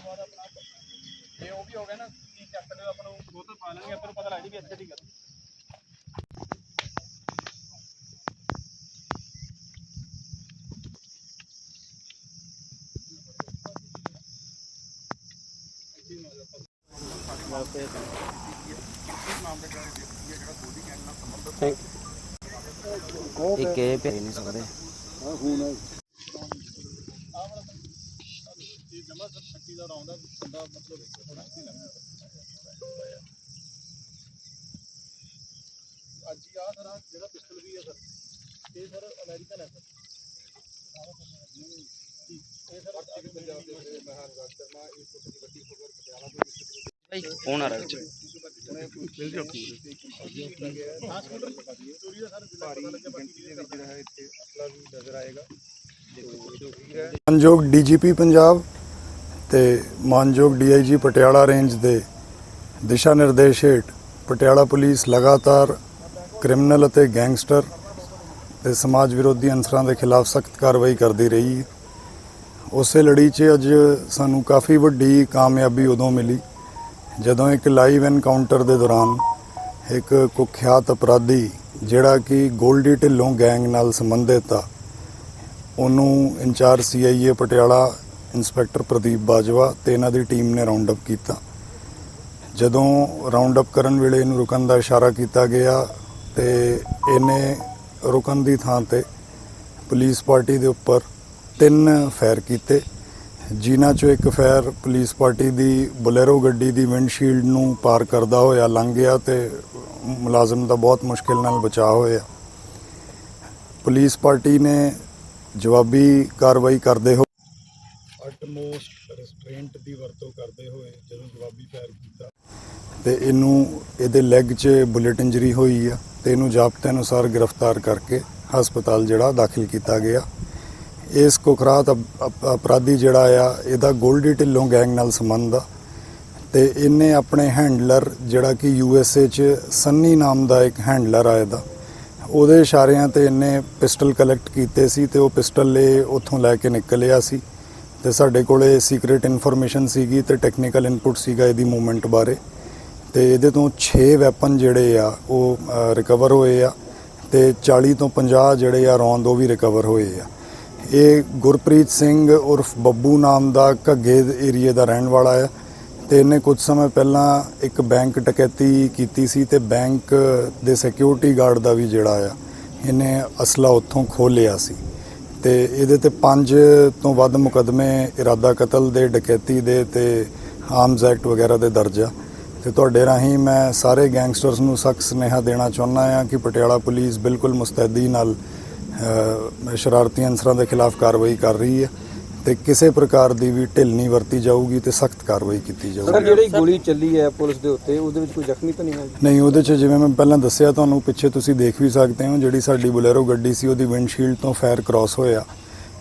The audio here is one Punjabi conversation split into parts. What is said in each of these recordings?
ਔਰ ਇਹ ਉਹ ਵੀ ਹੋ ਗਿਆ ਨਾ, ਕੀ ਚੱਕਰ ਆਪਾਂ ਨੂੰ, ਉਹ ਪਾ ਲਾਂਗੇ ਆਪਾਂ ਨੂੰ ਪਤਾ ਲੱਗ ਜੀ ਵੀ ਇੱਥੇ ਦੀ ਗੱਲ ਇੱਕ ਇਹ ਪੈ ਨਹੀਂ ਸਕਦੇ ਇਹ ਜਮਾ ਸਰ ਛੱਟੀ ਦਾ ਆਉਂਦਾ ਬੰਦਾ ਮਤਲਬ ਥੋੜਾ ਨਹੀਂ ਲੱਗਦਾ ਅੱਜ ਹੀ ਆ ਸਰ ਜਿਹੜਾ ਪਿਸਟਲ ਵੀ ਹੈ ਸਰ ਇਹ ਸਰ ਅਮਰੀਕਨ ਹੈ ਸਰ ਇਹ ਸਰ ਪੰਜਾਬ ਦੇ ਮਹਾਨ ਸ਼ਰਮਾ ਇਹ ਫੋਟੋ ਵੱਡੀ ਖਬਰ ਪਟਿਆਲਾ ਹੈ ਮਾਨਯੋਗ ਡੀਜੀਪੀ ਪੰਜਾਬ ਤੇ ਮਾਨਯੋਗ ਡੀਆਈਜੀ ਪਟਿਆਲਾ ਰੇਂਜ ਦੇ ਦਿਸ਼ਾ ਨਿਰਦੇਸ਼ ਹੇਠ ਪਟਿਆਲਾ ਪੁਲਿਸ ਲਗਾਤਾਰ ਕ੍ਰਿਮੀਨਲ ਅਤੇ ਗੈਂਗਸਟਰ ਤੇ ਸਮਾਜ ਵਿਰੋਧੀ ਅਨਸਰਾਂ ਦੇ ਖਿਲਾਫ ਸਖਤ ਕਾਰਵਾਈ ਕਰਦੀ ਰਹੀ ਹੈ। ਉਸੇ ਲੜੀ 'ਚ ਅੱਜ ਸਾਨੂੰ ਕਾਫੀ ਵੱਡੀ ਕਾਮਯਾਬੀ ਉਦੋਂ ਮਿਲੀ। ਜਦੋਂ ਇੱਕ ਲਾਈਵ ਐਨਕਾਊਂਟਰ ਦੇ ਦੌਰਾਨ ਇੱਕ ਕੁਖਿਆਤ ਅਪਰਾਧੀ ਜਿਹੜਾ ਕਿ ਗੋਲਡੀ ਢਿੱਲੋਂ ਗੈਂਗ ਨਾਲ ਸੰਬੰਧਿਤ ਆ, ਉਹਨੂੰ in charge CIA Patiala inspector Pradeep Bajwa ਤੇ ਇਹਨਾਂ ਦੀ ਟੀਮ ਨੇ ਰਾਉਂਡ ਅਪ ਕੀਤਾ। ਜਦੋਂ ਰਾਉਂਡ ਅਪ ਕਰਨ ਵੇਲੇ ਇਹਨੂੰ ਰੁਕਣ ਦਾ ਇਸ਼ਾਰਾ ਕੀਤਾ ਗਿਆ ਤੇ ਇਹਨੇ ਰੁਕਣ ਦੀ ਥਾਂ ਤੇ ਪੁਲਿਸ ਪਾਰਟੀ ਦੇ ਉੱਪਰ ਤਿੰਨ ਫਾਇਰ ਕੀਤੇ। ਜਿਨ੍ਹਾਂ ਚੋਂ ਇੱਕ ਫਾਇਰ ਪੁਲਿਸ ਪਾਰਟੀ ਦੀ ਬੁਲੇਰੋ ਗੱਡੀ ਦੀ ਵਿੰਡਸ਼ੀਲਡ ਨੂੰ ਪਾਰ ਕਰਦਾ ਹੋਇਆ ਲੰਘ ਗਿਆ ਤੇ ਮੁਲਾਜ਼ਮ ਦਾ ਬਹੁਤ ਮੁਸ਼ਕਿਲ ਨਾਲ ਬਚਾਅ ਹੋਇਆ। ਪੁਲਿਸ ਪਾਰਟੀ ਨੇ ਜਵਾਬੀ ਕਾਰਵਾਈ ਕਰਦੇ ਹੋ ਅਟਮੋਸਟ ਰੈਸਟ੍ਰੇਂਟ ਦੀ ਵਰਤੋਂ ਕਰਦੇ ਹੋਏ ਜਦੋਂ ਜਵਾਬੀ ਫਾਇਰ ਕੀਤਾ। ਤੇ ਇਹਨੂੰ ਇਹਦੇ ਲੈਗ 'ਚ ਬੁਲੇਟ ਇੰਜਰੀ ਹੋਈ ਆ ਤੇ ਇਹਨੂੰ ਜ਼ਾਬਤੇ ਅਨੁਸਾਰ ਗ੍ਰਿਫਤਾਰ ਕਰਕੇ ਹਸਪਤਾਲ ਜਿਹੜਾ ਦਾਖਲ ਕੀਤਾ ਗਿਆ। ਇਸ ਕੁਖਰਾਤ ਅਪ- ਅਪਰਾਧੀ ਜਿਹੜਾ ਆ, ਇਹਦਾ ਗੋਲਡੀ ਢਿੱਲੋਂ ਗੈਂਗ ਨਾਲ ਸੰਬੰਧ ਆ। ਤੇ ਇਹਨੇ ਆਪਣੇ ਹੈਂਡਲਰ ਜਿਹੜਾ ਕਿ ਯੂ ਐਸ ਏ 'ਚ ਸੰਨੀ ਨਾਮ ਦਾ ਇੱਕ ਹੈਂਡਲਰ ਆ ਇਹਦਾ। ਉਹਦੇ ਇਸ਼ਾਰਿਆਂ ਤੇ ਇਹਨੇ ਪਿਸਟਲ ਕਲੈਕਟ ਕੀਤੇ ਸੀ ਤੇ ਉਹ ਪਿਸਟਲ ਇਹ ਉੱਥੋਂ ਲੈ ਕੇ ਨਿਕਲਿਆ ਸੀ। ਤੇ ਸਾਡੇ ਕੋਲੇ ਸੀਕ੍ਰੀਟ ਇਨਫੋਰਮੇਸ਼ਨ ਸੀਗੀ ਤੇ ਟੈਕਨੀਕਲ ਇਨਪੁਟ ਸੀਗਾ ਇਹਦੀ ਮੂਵਮੈਂਟ ਬਾਰੇ। ਤੇ ਇਹਦੇ ਤੋਂ 6 ਵੈਪਨ ਜਿਹੜੇ ਆ, ਉਹ ਰਿਕਵਰ ਹੋਏ ਆ। ਤੇ 40 ਤੋਂ 50 ਜਿਹੜੇ ਆ ਰੌਂਦ ਉਹ ਵੀ ਰਿਕਵਰ ਹੋਏ ਆ। ਇਹ ਗੁਰਪ੍ਰੀਤ ਸਿੰਘ ਉਰਫ ਬੱਬੂ ਨਾਮ ਦਾ ਘੱਗੇ ਏਰੀਏ ਦਾ ਰਹਿਣ ਵਾਲਾ ਆ ਤੇ ਇਹਨੇ ਕੁਝ ਸਮੇਂ ਪਹਿਲਾਂ ਇੱਕ ਬੈਂਕ ਡਕੈਤੀ ਕੀਤੀ ਸੀ ਤੇ ਬੈਂਕ ਦੇ ਸਿਕਿਉਰਿਟੀ ਗਾਰਡ ਦਾ ਵੀ ਜਿਹੜਾ ਆ, ਇਹਨੇ ਅਸਲਾ ਉੱਥੋਂ ਖੋਹ ਲਿਆ ਸੀ। ਤੇ ਇਹਦੇ ਤੇ ਪੰਜ ਤੋਂ ਵੱਧ ਮੁਕਦਮੇ ਇਰਾਦਾ ਕਤਲ ਦੇ, ਡਕੈਤੀ ਦੇ ਤੇ ਆਰਮਸ ਐਕਟ ਵਗੈਰਾ ਦੇ ਦਰਜ ਆ। ਤੇ ਤੁਹਾਡੇ ਰਾਹੀਂ ਮੈਂ ਸਾਰੇ ਗੈਂਗਸਟਰਸ ਨੂੰ ਸਖਤ ਸੁਨੇਹਾ ਦੇਣਾ ਚਾਹੁੰਦਾ ਆ ਕਿ ਪਟਿਆਲਾ ਪੁਲਿਸ ਬਿਲਕੁਲ ਮੁਸਤੈਦੀ ਨਾਲ ਸ਼ਰਾਰਤੀ ਅਨਸਰਾਂ ਦੇ ਖਿਲਾਫ ਕਾਰਵਾਈ ਕਰ ਰਹੀ ਹੈ ਤੇ ਕਿਸੇ ਪ੍ਰਕਾਰ ਦੀ ਵੀ ਢਿੱਲ ਨਹੀਂ ਵਰਤੀ ਜਾਊਗੀ ਤੇ ਸਖਤ ਕਾਰਵਾਈ ਕੀਤੀ ਸਰ ਜਾਊਗੀ ਜਿਹੜੀ ਗੋਲੀ ਚੱਲੀ ਹੈ ਪੁਲਿਸ ਦੇ ਉੱਤੇ ਉਹਦੇ ਵਿੱਚ ਕੋਈ ਜ਼ਖਮੀ ਤਾਂ ਨਹੀਂ ਹੈ? ਨਹੀਂ ਉਹਦੇ 'ਚ ਜਿਵੇਂ ਮੈਂ ਪਹਿਲਾਂ ਦੱਸਿਆ ਤੁਹਾਨੂੰ ਪਿੱਛੇ ਤੁਸੀਂ ਦੇਖ ਵੀ ਸਕਦੇ ਹੋ ਜਿਹੜੀ ਸਾਡੀ ਬੁਲੇਰੋ ਗੱਡੀ ਸੀ ਉਹਦੀ ਵਿੰਡਸ਼ੀਲਡ ਤੋਂ ਫਾਇਰ ਕ੍ਰਾਸ ਹੋਇਆ।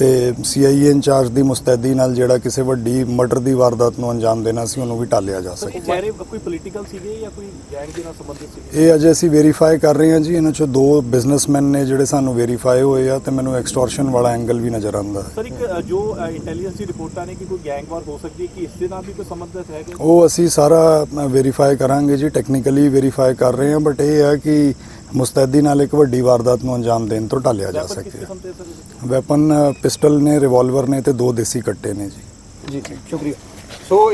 ਤੇ ਸੀਆਈਏ ਇੰਚਾਰਜ ਦੀ ਮੁਸਤੈਦੀ ਨਾਲ ਜਿਹੜਾ ਕਿਸੇ ਵੱਡੀ ਮਰਡਰ ਦੀ ਵਾਰਦਾਤ ਨੂੰ ਅੰਜਾਮ ਦੇਣਾ ਸੀ ਉਹਨੂੰ ਵੀ ਟਾਲਿਆ ਜਾ ਸਕੇ। ਚਿਹਰੇ ਕੋਈ ਪੋਲੀਟੀਕਲ ਸੀਗੇ ਜਾਂ ਕੋਈ ਗੈਂਗ ਦੇ ਨਾਲ ਸੰਬੰਧਿਤ ਸੀਗੇ? ਇਹ ਅਜੇ ਅਸੀਂ ਵੈਰੀਫਾਈ ਕਰ ਰਹੇ ਹਾਂ ਜੀ ਇਹਨਾਂ ਚੋਂ ਦੋ ਬਿਜ਼ਨਸਮੈਨ ਨੇ ਜਿਹੜੇ ਸਾਨੂੰ ਵੈਰੀਫਾਈ ਹੋਏ ਆ ਤੇ ਮੈਨੂੰ ਐਕਸਟੋਰਸ਼ਨ ਵਾਲਾ ਐਂਗਲ ਵੀ ਨਜ਼ਰ ਆਉਂਦਾ। ਹੈ ਸਰ ਇੱਕ ਜੋ ਇੰਟੈਲੀਜੈਂਸ ਦੀ ਰਿਪੋਰਟਾਂ ਨੇ ਕਿ ਕੋਈ ਗੈਂਗ ਵਾਰ ਹੋ ਸਕਦੀ ਹੈ ਕਿ ਇਸ ਦੇ ਨਾਲ ਵੀ ਕੋਈ ਸੰਬੰਧਿਤ ਹੈਗੇ ਉਹ ਅਸੀਂ ਸਾਰਾ ਵੈਰੀਫਾਈ ਕਰਾਂਗੇ ਜੀ ਟੈਕਨੀਕਲੀ ਵੈਰੀਫਾਈ ਕਰ ਰਹੇ ਹਾਂ ਬਟ ਇਹ ਹੈ ਕਿ ਮੁਸਤੈਦੀ ਨਾਲ ਇੱਕ ਵੱਡੀ ਵਾਰਦਾਤ ਨੂੰ ਅੰਜਾਮ ਦੇਣ ਤੋਂ ਟਾਲਿਆ ਜਾ ਸਕੇ ਵੈਪਨ ਪਿਸਟਲ ਨੇ ਰਿਵਾਲਵਰ ਨੇ ਤੇ ਦੋ ਦੇਸੀ ਕੱਟੇ ਨੇ ਜੀ। ਜੀ ਸ਼ੁਕਰੀਆ। ਸੋ